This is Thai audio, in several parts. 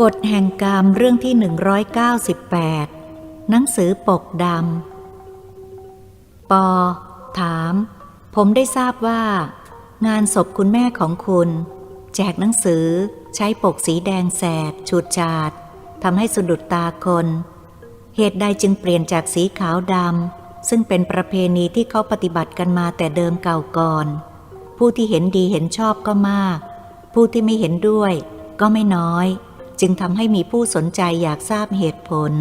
กฎแห่งกรรมเรื่องที่ 198 หนังสือปกดำ ปอ ถาม ผมได้ทราบว่า งานศพคุณแม่ของคุณ แจกหนังสือใช้ปกสีแดงแสดฉูดฉาดทำให้สะดุดตาคน เหตุใดจึงเปลี่ยนจากสีขาวดำ ซึ่งเป็นประเพณีที่เขาปฏิบัติกันมาแต่เดิมเก่าก่อน ผู้ที่เห็นดีเห็นชอบก็มาก ผู้ที่ไม่เห็นด้วยก็ไม่น้อย จึงทำให้มีผู้สนใจอยากทราบเหตุผล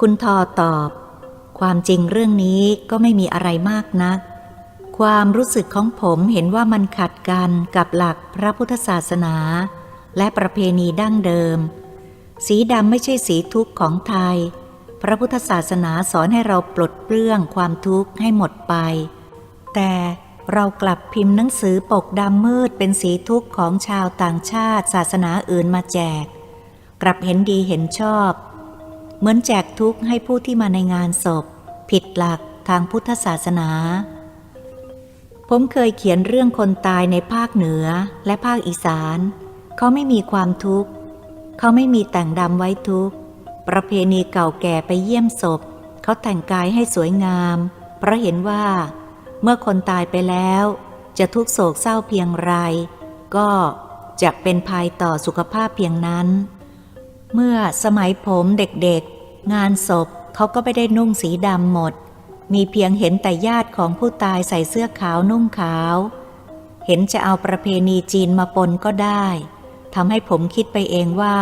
คุณทอตอบ ความจริงเรื่องนี้ก็ไม่มีอะไรมากนัก ความรู้สึกของผมเห็นว่ามันขัดกันกับหลักพระพุทธศาสนา และประเพณีดั้งเดิม สีดำไม่ใช่สีทุกข์ของไทย พระพุทธศาสนาสอนให้เราปลดเปลื้องความทุกข์ให้หมดไป แต่ เรากลับพิมพ์หนังสือปกดำมืดเป็นสีทุกข์ของชาวต่างชาติศาสนาอื่นมาแจก กลับเห็นดีเห็นชอบ เหมือนแจกทุกข์ให้ผู้ที่มาในงานศพ ผิดหลักทางพุทธศาสนา ผมเคยเขียนเรื่องคนตายในภาคเหนือและภาคอีสาน เขาไม่มีความทุกข์ เขาไม่มีแต่งดำไว้ทุกข์ ประเพณีเก่าแก่ไปเยี่ยมศพ เขาแต่งกายให้สวยงาม เพราะเห็นว่า เมื่อคนตายไปแล้ว จะทุกโศกเศร้าเพียงไร ก็จะเป็นภัยต่อสุขภาพเพียงนั้น เมื่อสมัยผมเด็กๆ งานศพเขาก็ไม่ได้นุ่งสีดำหมด มีเพียงเห็นแต่ญาติของผู้ตายใส่เสื้อขาวนุ่งขาว เห็นจะเอาประเพณีจีนมาปนก็ได้ทำให้ผมคิดไปเองว่า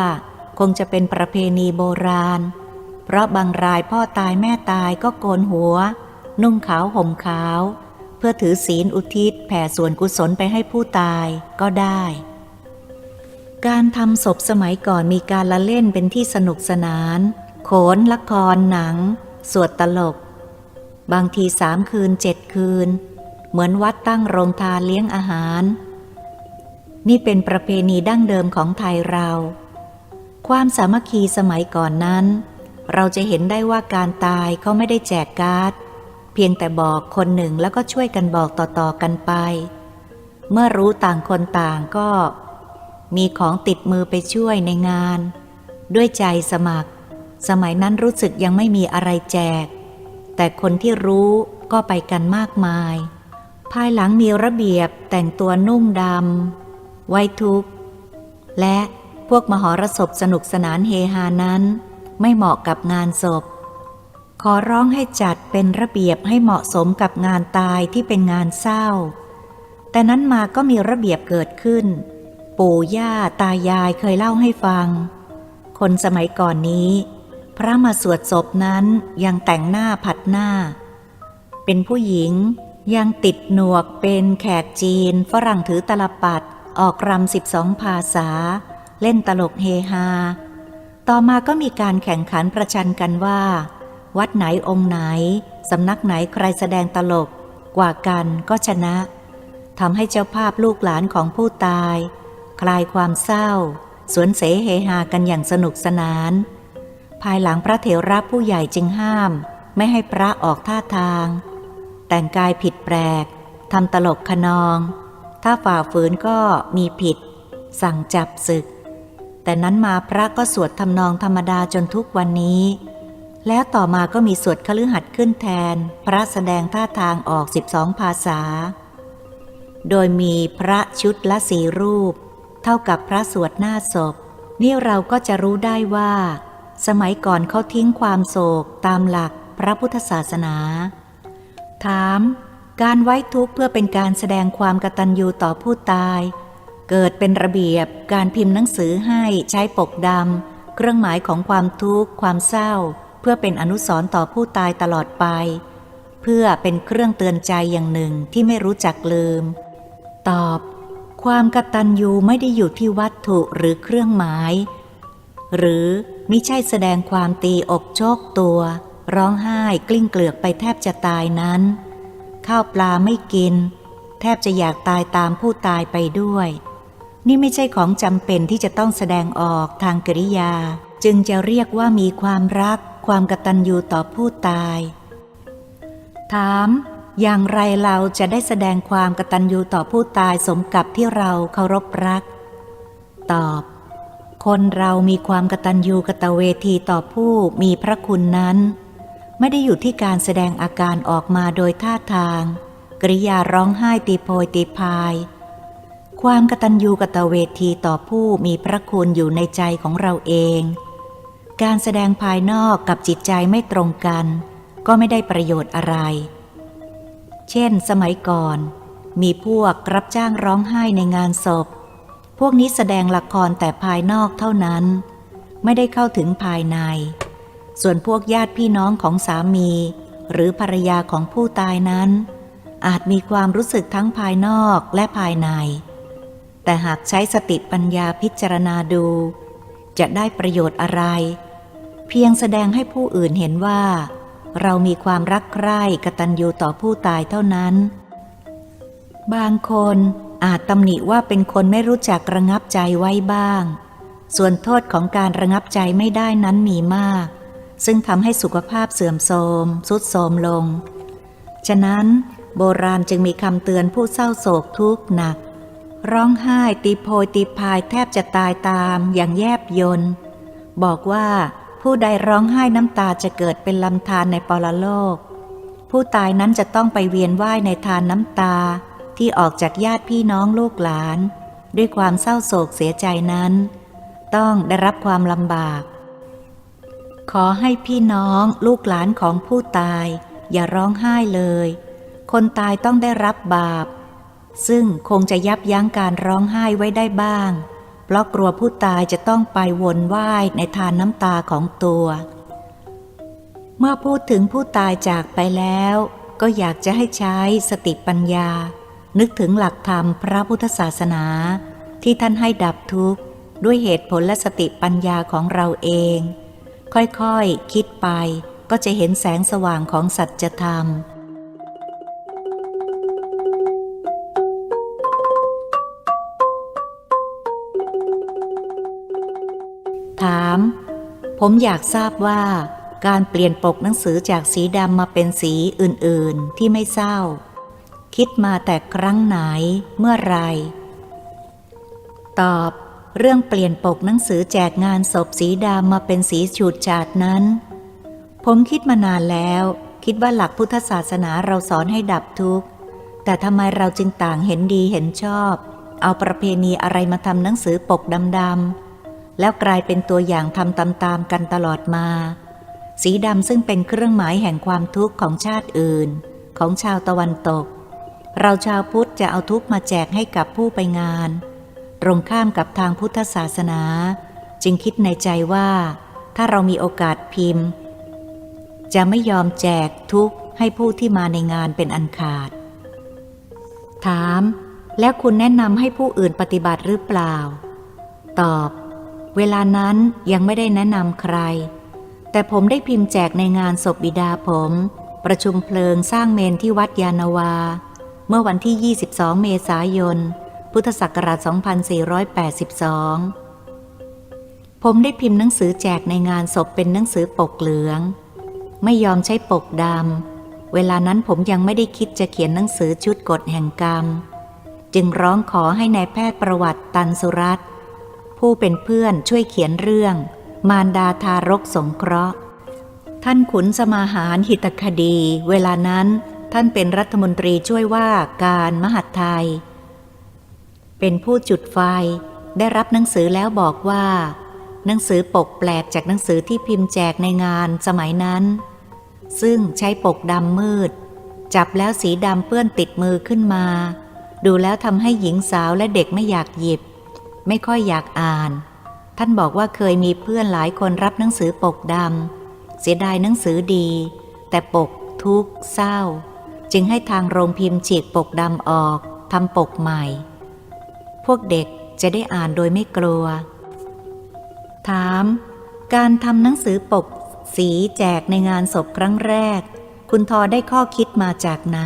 คงจะเป็นประเพณีโบราณ เพราะบางรายพ่อตายแม่ตายก็โกนหัว นุ่งขาวห่มขาว พื่อถือศีลอุทิศแผ่ส่วนกุศลไปให้ผู้ตายก็ได้ การทำศพสมัยก่อนมีการละเล่นเป็นที่สนุกสนาน โขนละครหนัง สวดตลก บางทีสามคืนเจ็ดคืน เหมือนวัดตั้งโรงทานเลี้ยงอาหาร นี่เป็นประเพณีดั้งเดิมของไทยเรา ความสามัคคีสมัยก่อนนั้น เราจะเห็นได้ว่าการตายเขาไม่ได้แจกการ์ด เพียงแต่บอกคนหนึ่งแล้วก็ช่วยกันบอกต่อๆกันไป เมื่อรู้ต่างคนต่างก็ มีของติดมือไปช่วยในงาน ด้วยใจสมัคร สมัยนั้นรู้สึกยังไม่มีอะไรแจก แต่คนที่รู้ก็ไปกันมากมาย ภายหลังมีระเบียบแต่งตัวนุ่งดำไว้ทุกและพวกมหรสพสนุกสนานเฮฮานั้น ไม่เหมาะกับงานศพ ขอร้องให้จัดเป็นระเบียบให้เหมาะสมกับงานตายที่เป็นงานเศร้า แต่นั้นมาก็มีระเบียบเกิดขึ้น ปู่ย่าตายายเคยเล่าให้ฟัง คนสมัยก่อนนี้ พระมาสวดศพนั้นยังแต่งหน้าผัดหน้า เป็นผู้หญิงยังติดหนวกเป็นแขกจีน ฝรั่งถือตลปัดออกรำสิบสองภาษา เล่นตลกเฮฮา ต่อมาก็มีการแข่งขันประชันกันว่า วัดไหนองค์ไหน สำนักไหนใครแสดงตลก กว่ากันก็ชนะทำให้เจ้าภาพลูกหลานของผู้ตาย คลายความเศร้า สวนเสเฮฮากันอย่างสนุกสนาน ภายหลังพระเถระผู้ใหญ่จึงห้าม ไม่ให้พระออกท่าทาง แต่งกายผิดแปลกทำตลกขนอง ถ้าฝ่าฝืนก็มีผิด สั่งจับศึก แต่นั้นมาพระก็สวดทำนองธรรมดาจนทุกวันนี้ แล้วต่อมาก็มีสวดคฤหัสถ์ขึ้นแทน พระแสดงท่าทางออก 12 ภาษา โดยมีพระชุดละสีรูป เท่ากับพระสวดหน้าศพ นี่เราก็จะรู้ได้ว่า สมัยก่อนเขาทิ้งความโศกตามหลักพระพุทธศาสนา ถาม การไว้ทุกข์เพื่อเป็นการแสดงความกตัญญูต่อผู้ตาย เกิดเป็นระเบียบการพิมพ์หนังสือให้ใช้ปกดำเครื่องหมายของความทุกข์ความเศร้า พื่อเป็นอนุสรณ์ต่อผู้ตายตลอดไป เพื่อเป็นเครื่องเตือนใจอย่างหนึ่งที่ไม่รู้จักลืม ตอบ ความกตัญญูไม่ได้อยู่ที่วัตถุหรือเครื่องหมาย หรือมิใช่แสดงความตีอกโชกตัว ร้องไห้กลิ้งเกลือกไปแทบจะตายนั้น ข้าวปลาไม่กิน แทบจะอยากตายตามผู้ตายไปด้วย นี่ไม่ใช่ของจำเป็นที่จะต้องแสดงออกทางกริยา จึงจะเรียกว่ามีความรัก ความกตัญญูต่อผู้ตาย ถาม อย่างไรเราจะได้แสดงความกตัญญูต่อผู้ตายสมกับที่เราเคารพรัก ตอบ คนเรามีความกตัญญูกตเวทีต่อผู้มีพระคุณนั้น ไม่ได้อยู่ที่การแสดงอาการออกมาโดยท่าทาง กริยาร้องไห้ตีโพยตีพายความกตัญญูกตเวทีต่อผู้มีพระคุณอยู่ในใจของเราเอง การแสดงภายนอกกับจิตใจไม่ตรงกัน ก็ไม่ได้ประโยชน์อะไร เช่น สมัยก่อน มีพวกรับจ้างร้องไห้ในงานศพ พวกนี้แสดงละครแต่ภายนอกเท่านั้น ไม่ได้เข้าถึงภายใน ส่วนพวกญาติพี่น้องของสามี หรือภรรยาของผู้ตายนั้น อาจมีความรู้สึกทั้งภายนอกและภายใน แต่หากใช้สติปัญญาพิจารณาดู จะได้ประโยชน์อะไร เพียงแสดงให้ผู้อื่นเห็นว่า เรามีความรักใคร่กตัญญูต่อผู้ตายเท่านั้น บางคนอาจตำหนิว่าเป็นคนไม่รู้จักระงับใจไว้บ้าง ส่วนโทษของการระงับใจไม่ได้นั้นมีมาก ซึ่งทำให้สุขภาพเสื่อมโทรมสุดโทรมลง ฉะนั้น โบราณจึงมีคำเตือนผู้เศร้าโศกทุกข์หนัก ร้องไห้ตีโพยตีพายแทบจะตายตามอย่างแยบยนต์บอกว่าผู้ใดร้องไห้น้ำตาจะเกิดเป็นลำธารในปรโลก ผู้ตายนั้นจะต้องไปเวียนว่ายในทานน้ำตาที่ออกจากญาติพี่น้องลูกหลาน ด้วยความเศร้าโศกเสียใจนั้น ต้องได้รับความลำบาก ขอให้พี่น้องลูกหลานของผู้ตาย อย่าร้องไห้เลย คนตายต้องได้รับบาป ซึ่งคงจะยับยั้งการร้องไห้ไว้ได้บ้าง เพราะกลัวผู้ตายจะต้องไปวนว่ายในทานน้ำตาของตัว เมื่อพูดถึงผู้ตายจากไปแล้ว ก็อยากจะให้ใช้สติปัญญา นึกถึงหลักธรรมพระพุทธศาสนา ที่ท่านให้ดับทุกข์ ด้วยเหตุผลและสติปัญญาของเราเอง ค่อยๆคิดไปก็จะเห็นแสงสว่างของสัจธรรม ผมอยากทราบว่า การเปลี่ยนปกหนังสือจากสีดำมาเป็นสีอื่นๆที่ไม่เศร้า คิดมาแต่ครั้งไหนเมื่อไร ตอบ เรื่องเปลี่ยนปกหนังสือแจกงานศพสีดำมาเป็นสีฉูดฉาดนั้น ผมคิดมานานแล้ว คิดว่าหลักพุทธศาสนาเราสอนให้ดับทุกข์ แต่ทำไมเราจึงต่างเห็นดีเห็นชอบ เอาประเพณีอะไรมาทำหนังสือปกดำๆ แล้วกลายเป็นตัวอย่างทำตามๆกันตลอดมา สีดำซึ่งเป็นเครื่องหมายแห่งความทุกข์ของชาติอื่น ของชาวตะวันตก เราชาวพุทธจะเอาทุกข์มาแจกให้กับผู้ไปงาน ตรงข้ามกับทางพุทธศาสนา จึงคิดในใจว่า ถ้าเรามีโอกาสพิมพ์ จะไม่ยอมแจกทุกข์ให้ผู้ที่มาในงานเป็นอันขาด ถาม แล้วคุณแนะนำให้ผู้อื่นปฏิบัติหรือเปล่า ตอบ เวลานั้นยังไม่ได้แนะนำใคร แต่ผมได้พิมพ์แจกในงานศพบิดาผม ประชุมเพลิงสร้างเมนที่วัดยานาวา เมื่อวันที่ 22 เมษายน พุทธศักราช 2482 ผมได้พิมพ์หนังสือแจกในงานศพเป็นหนังสือปกเหลือง ไม่ยอมใช้ปกดำ เวลานั้นผมยังไม่ได้คิดจะเขียนหนังสือชุดกฎแห่งกรรม จึงร้องขอให้ในายแพทย์ประวัติตันสุรัตน์ ผู้เป็นเพื่อนช่วยเขียนเรื่อง มารดาทารกสงเคราะห์ ท่านขุนสมาหารหิตคดี เวลานั้นท่านเป็นรัฐมนตรีช่วยว่าการมหาดไทย เป็นผู้จุดไฟได้รับหนังสือแล้วบอกว่า หนังสือปกแปลกจากหนังสือที่พิมพ์แจกในงานสมัยนั้น ซึ่งใช้ปกดำมืด จับแล้วสีดำเปื้อนติดมือขึ้นมา ดูแล้วทำให้หญิงสาวและเด็กไม่อยากหยิบ ไม่ค่อยอยากอ่าน ท่านบอกว่าเคยมีเพื่อนหลายคนรับหนังสือปกดำเสียดายหนังสือดี แต่ปกทุกเศร้า จึงให้ทางโรงพิมพ์ฉีกปกดำออกทำปกใหม่ พวกเด็กจะได้อ่านโดยไม่กลัว ถาม การทำหนังสือปกสีแจกในงานศพครั้งแรก คุณทอได้ข้อคิดมาจากไหน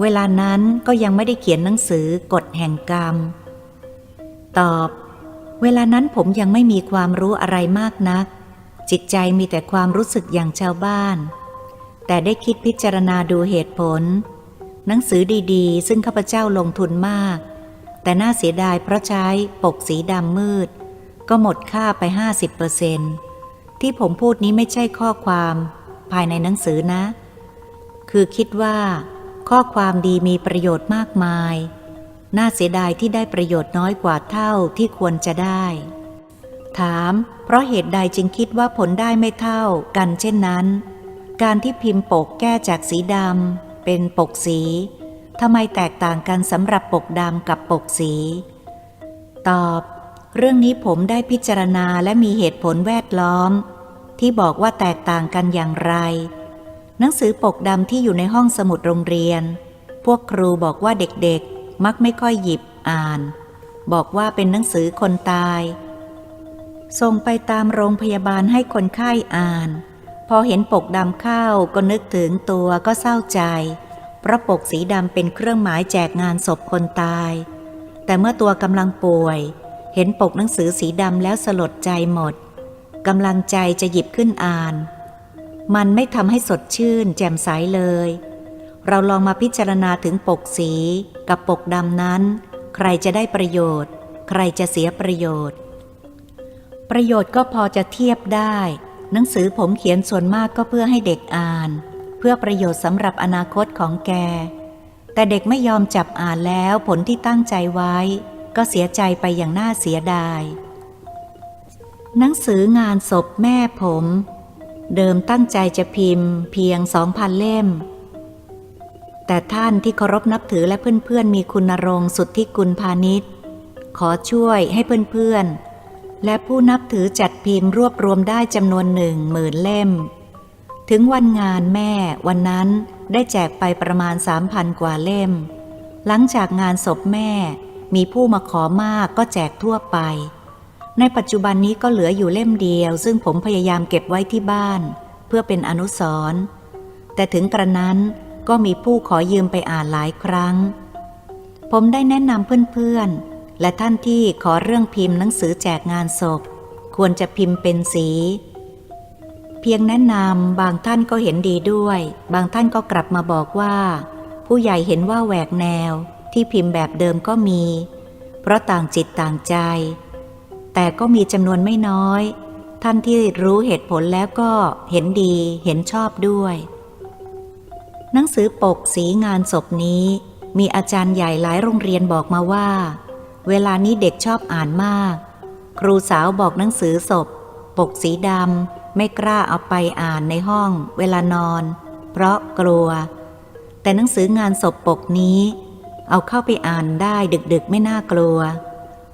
เวลานั้นก็ยังไม่ได้เขียนหนังสือกฎแห่งกรรม ตอบ เวลานั้นผมยังไม่มีความรู้อะไรมากนัก จิตใจมีแต่ความรู้สึกอย่างชาวบ้าน แต่ได้คิดพิจารณาดูเหตุผล หนังสือดีๆ ซึ่งข้าพเจ้าลงทุนมาก แต่น่าเสียดายเพราะใช้ปกสีดำมืด ก็หมดค่าไป 50%ที่ผมพูดนี้ไม่ใช่ข้อความภายในหนังสือนะ คือคิดว่า ข้อความดีมีประโยชน์มากมาย น่าเสียดายที่ได้ประโยชน์น้อยกว่าเท่าที่ควรจะได้ ถาม เพราะเหตุใดจึงคิดว่าผลได้ไม่เท่ากันเช่นนั้น การที่พิมพ์ปกแก้จากสีดำเป็นปกสีทำไมแตกต่างกันสำหรับปกดำกับปกสี ตอบ เรื่องนี้ผมได้พิจารณาและมีเหตุผลแวดล้อม ที่บอกว่าแตกต่างกันอย่างไร หนังสือปกดำที่อยู่ในห้องสมุดโรงเรียน พวกครูบอกว่าเด็กๆ มักไม่ค่อยหยิบอ่าน บอกว่าเป็นหนังสือคนตาย ส่งไปตามโรงพยาบาลให้คนไข้อ่าน พอเห็นปกดำเข้าก็นึกถึงตัวก็เศร้าใจเพราะปกสีดำเป็นเครื่องหมายแจกงานศพคนตาย แต่เมื่อตัวกำลังป่วย เห็นปกหนังสือสีดำแล้วสลดใจหมดกำลังใจจะหยิบขึ้นอ่าน มันไม่ทำให้สดชื่น แจ่มใสเลย เราลองมาพิจารณาถึงปกสีกับปกดำนั้น ใครจะได้ประโยชน์ ใครจะเสียประโยชน์ ประโยชน์ก็พอจะเทียบได้ หนังสือผมเขียนส่วนมากก็เพื่อให้เด็กอ่าน เพื่อประโยชน์สำหรับอนาคตของแก แต่เด็กไม่ยอมจับอ่านแล้วผลที่ตั้งใจไว้ ก็เสียใจไปอย่างน่าเสียดาย หนังสืองานศพแม่ผม เดิมตั้งใจจะพิมพ์ เพียงสองพันเล่ม แต่ท่านที่เคารพนับถือและเพื่อนๆ มีคุณรงสุดที่กุลพาณิชย์ ขอช่วยให้เพื่อนๆ และผู้นับถือจัดพิมพ์รวบรวมได้จำนวนหนึ่งหมื่นเล่ม ถึงวันงานแม่วันนั้นได้แจกไปประมาณสามพันกว่าเล่ม หลังจากงานศพแม่มีผู้มาขอมากก็แจกทั่วไป ในปัจจุบันนี้ก็เหลืออยู่เล่มเดียว ซึ่งผมพยายามเก็บไว้ที่บ้าน เพื่อเป็นอนุสรณ์แต่ถึงกระนั้น ก็มีผู้ขอยืมไปอ่านหลายครั้ง ผมได้แนะนำเพื่อนๆ และท่านที่ขอเรื่องพิมพ์หนังสือแจกงานศพ ควรจะพิมพ์เป็นสี เพียงแนะนำบางท่านก็เห็นดีด้วย บางท่านก็กลับมาบอกว่า ผู้ใหญ่เห็นว่าแหวกแนวที่พิมพ์แบบเดิมก็มี เพราะต่างจิตต่างใจ แต่ก็มีจำนวนไม่น้อย ท่านที่รู้เหตุผลแล้วก็เห็นดีเห็นชอบด้วย หนังสือปกสีงานศพนี้ มีอาจารย์ใหญ่หลายโรงเรียนบอกมาว่า เวลานี้เด็กชอบอ่านมาก ครูสาวบอกหนังสือศพ ปกสีดำไม่กล้าเอาไปอ่านในห้อง เวลานอน เพราะกลัว แต่หนังสืองานศพปกนี้ เอาเข้าไปอ่านได้ดึกๆไม่น่ากลัว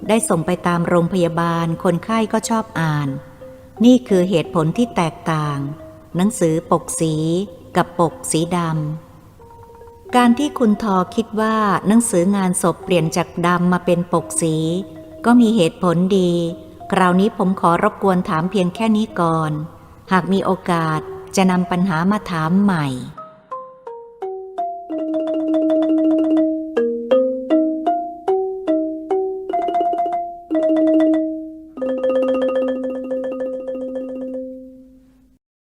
ได้ส่งไปตามโรงพยาบาลคนไข้ก็ชอบอ่าน นี่คือเหตุผลที่แตกต่าง หนังสือปกสี กับปกสีดำ การที่คุณทอคิดว่าหนังสืองานศพเปลี่ยนจากดำมาเป็นปกสี ก็มีเหตุผลดี คราวนี้ผมขอรบกวนถามเพียงแค่นี้ก่อน หากมีโอกาสจะนำปัญหามาถามใหม่